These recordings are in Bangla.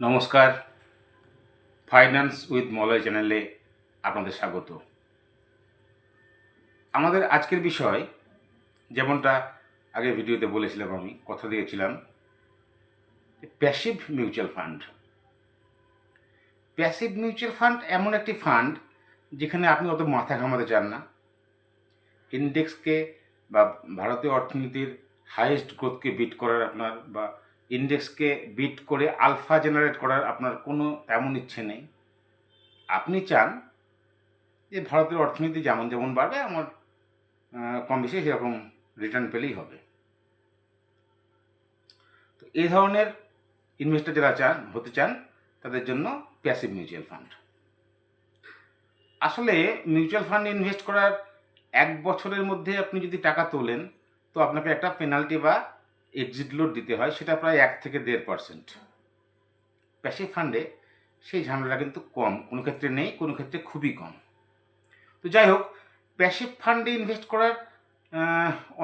নমস্কার। ফাইন্যান্স উইথ মলয় চ্যানেলে আপনাদের স্বাগত। আমাদের আজকের বিষয়, যেমনটা আগে ভিডিওতে বলেছিলাম আমি, কথা দিয়েছিলাম passive mutual fund passive mutual fund এমন একটি ফান্ড যেখানে আপনি অত মাথা ঘামাতে চান না। ইন্ডেক্সকে বা ভারতীয় অর্থনীতির হাইয়েস্ট গ্রোথকে বিট করার আপনার বা ইন্ডেক্সকে বিট করে আলফা জেনারেট করার আপনার কোনো তেমন ইচ্ছে নেই। আপনি চান যে ভারতের অর্থনীতি যেমন যেমন বাড়বে, আমার কম বেশি সেরকম রিটার্ন পেলেই হবে। তো এই ধরনের ইনভেস্টর যারা চান, হতে চান, তাদের জন্য প্যাসিভ মিউচুয়াল ফান্ড আসলে মিউচুয়াল ফান্ড ইনভেস্ট করার এক বছরের মধ্যে আপনি যদি টাকা তোলেন, তো আপনাকে একটা পেনাল্টি বা এক্সিট লোড দিতে হয়, সেটা প্রায় এক থেকে দেড় পার্সেন্ট প্যাসিভ ফান্ডে সেই ঝামেলাটা কিন্তু কম, কোনো ক্ষেত্রে নেই, কোনো ক্ষেত্রে খুবই কম। তো যাই হোক প্যাসিভ ফান্ডে ইনভেস্ট করার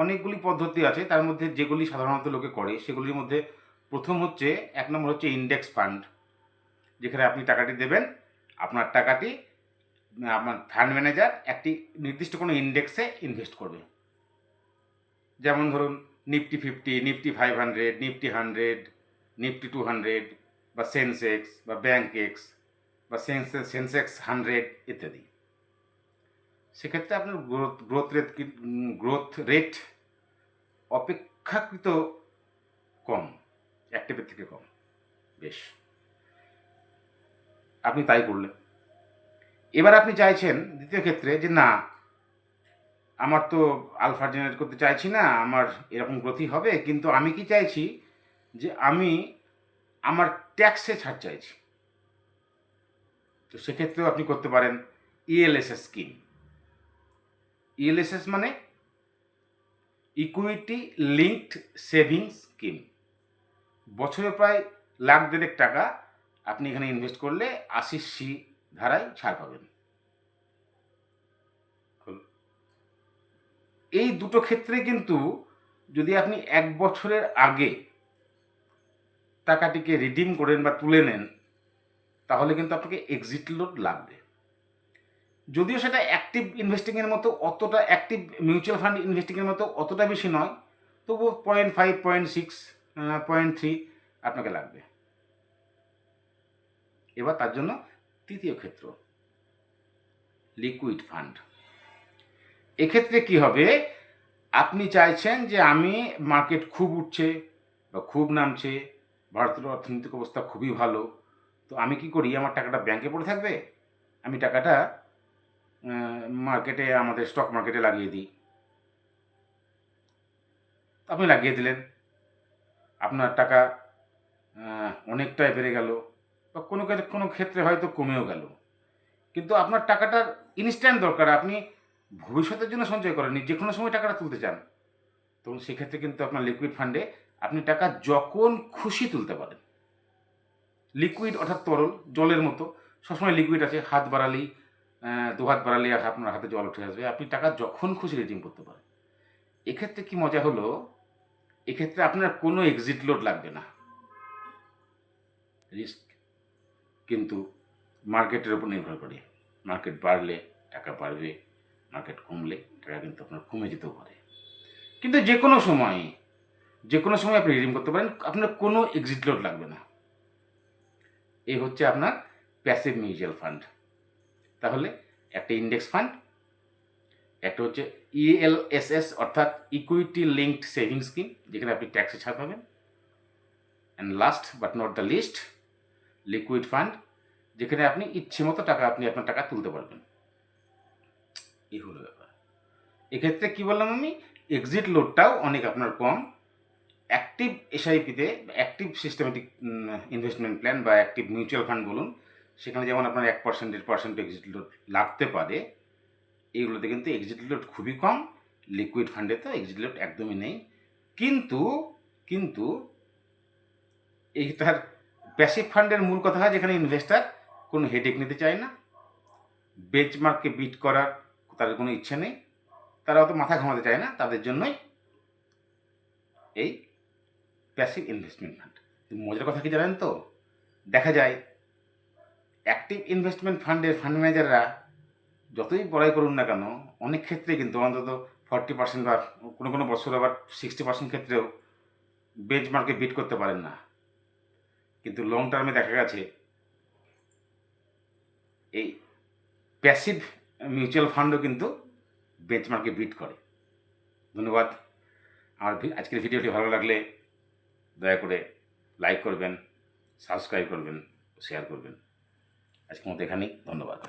অনেকগুলি পদ্ধতি আছে। তার মধ্যে যেগুলি সাধারণত লোকে করে, সেগুলির মধ্যে প্রথম হচ্ছে, এক নম্বর হচ্ছে ইন্ডেক্স ফান্ড যেখানে আপনি টাকাটি দেবেন, আপনার টাকাটি, আপনার ফান্ড ম্যানেজার একটি নির্দিষ্ট কোনো ইন্ডেক্সে ইনভেস্ট করবে। যেমন ধরুন Nifty fifty Nifty five hundred Nifty hundred Nifty two hundred বা সেন্সেক্স বা ব্যাঙ্ক এক্স বা সেন্সেক্স সেন্সেক্স হান্ড্রেড ইত্যাদি। সেক্ষেত্রে আপনার growth growth rate growth rate অপেক্ষাকৃত কম অ্যাক্টিভের থেকে কম, বেশ। আপনি তাই করলেন। এবার আপনি চাইছেন দ্বিতীয় ক্ষেত্রে যে না আমার তো আলফা জেনারেট করতে চাইছি না, আমার এরকম গ্রোথই হবে, কিন্তু আমি কি চাইছি যে আমি আমার ট্যাক্সে ছাড় চাইছি। তো সেক্ষেত্রেও আপনি করতে পারেন ইএলএসএস স্কিম ইএলএসএস মানে ইকুইটি লিঙ্কড সেভিংস স্কিম বছরে প্রায় লাখ দেড়েক টাকা আপনি এখানে ইনভেস্ট করলে আশি সি ধারায় ছাড় পাবেন। এই দুটো ক্ষেত্রে কিন্তু যদি আপনি এক বছরের আগে টাকাটিকে রিডিম করেন বা তুলে নেন, তাহলে কিন্তু আপনাকে এক্সিট লোড লাগবে। যদিও সেটা অ্যাক্টিভ ইনভেস্টিংয়ের মতো অতটা অ্যাক্টিভ মিউচুয়াল ফান্ড ইনভেস্টিংয়ের মতো অতটা বেশি নয় তবুও point five point six point three আপনাকে লাগবে। এবার তার জন্য তৃতীয় ক্ষেত্র লিকুইড ফান্ড এক্ষেত্রে কি হবে? আপনি চাইছেন যে আমি মার্কেট খুব উঠছে বা খুব নামছে, ভারতের অর্থনৈতিক অবস্থা খুবই ভালো, তো আমি কি করি? আমার টাকাটা ব্যাংকে পড়ে থাকবে? আমি টাকাটা মার্কেটে আমাদের স্টক মার্কেটে লাগিয়ে দিই। আপনি লাগিয়ে দিলেন। আপনার টাকা অনেকটাই বেড়ে গেল বা কোনো কোনো ক্ষেত্রে হয়তো কমেও গেল। কিন্তু আপনার টাকাটার ইনস্ট্যান্ট দরকার। আপনি ভবিষ্যতের জন্য সঞ্চয় করেননি যে কোনো সময় টাকাটা তুলতে চান। তখন সেক্ষেত্রে কিন্তু আপনার লিকুইড ফান্ডে আপনি টাকা যখন খুশি তুলতে পারেন। লিকুইড অর্থাৎ তরল, জলের মতো, সবসময় লিকুইড আছে, হাত বাড়ালেই দু হাত বাড়ালেই আপনার হাতে জল উঠে আসবে। আপনি টাকা যখন খুশি রিডিম করতে পারেন। এক্ষেত্রে কি মজা হলো? এক্ষেত্রে আপনার কোনো এক্সিট লোড লাগবে না। রিস্ক কিন্তু মার্কেটের উপর নির্ভর করে। মার্কেট বাড়লে টাকা বাড়বে। মার্কেট কমলে টাকা কিন্তু আপনার কমে যেতেও পারে। কিন্তু যে কোনো সময়, যে কোনো সময় আপনি রিডিম করতে পারেন, আপনার কোনো এক্সিট লোড লাগবে না। এই হচ্ছে আপনার প্যাসিভ মিউচুয়াল ফান্ড তাহলে একটা ইন্ডেক্স ফান্ড একটা হচ্ছে E ইএলএসএস অর্থাৎ ইকুইটি লিঙ্কড সেভিংস স্কিম যেখানে আপনি ট্যাক্সে ছাড় পাবেন। And last but not the least liquid fund যেখানে আপনি ইচ্ছে মতো টাকা, আপনি আপনার টাকা তুলতে পারবেন। এই হলো ব্যাপার। এক্ষেত্রে কি বললাম আমি? এক্সিট লোডটাও অনেক আপনার কম। অ্যাক্টিভ এসআইপিতে অ্যাক্টিভ সিস্টেমেটিক ইনভেস্টমেন্ট প্ল্যান বা অ্যাক্টিভ মিউচুয়াল ফান্ড বলুন, সেখানে যেমন আপনার এক পার্সেন্ট দেড় পার্সেন্ট এক্সিট লোড লাগতে পারে এইগুলোতে কিন্তু এক্সিট লোড খুবই কম। লিকুইড ফান্ডে তো এক্সিট লোড একদমই নেই। কিন্তু কিন্তু এই তার প্যাসিভ ফান্ডের মূল কথা হয় যেখানে ইনভেস্টার কোনো হেডেক নিতে চায় না। বেঞ্চমার্ককে বিট করার তাদের কোনো ইচ্ছে নেই। তারা অত মাথা ঘামাতে চায় না। তাদের জন্যই এই প্যাসিভ ইনভেস্টমেন্ট ফান্ড মজার কথা কি জানেন তো? দেখা যায় অ্যাক্টিভ ইনভেস্টমেন্ট ফান্ডের ফান্ড ম্যানেজাররা যতই বড়াই করুন না কেন, অনেক ক্ষেত্রে কিন্তু অন্তত ফর্টি পার্সেন্ট বা কোনো কোনো বছর আবার সিক্সটি পার্সেন্ট ক্ষেত্রেও বেঞ্চমার্কে বিট করতে পারেন না। কিন্তু লং টার্মে দেখা গেছে, এই প্যাসিভ মিউচুয়াল ফান্ডও কিন্তু বেঞ্চমার্কে বিট করে। ধন্যবাদ। আমার আজকের ভিডিওটি ভালো লাগলে দয়া করে লাইক করবেন সাবস্ক্রাইব করবেন শেয়ার করবেন। আজকের মতো এখানেই, ধন্যবাদ।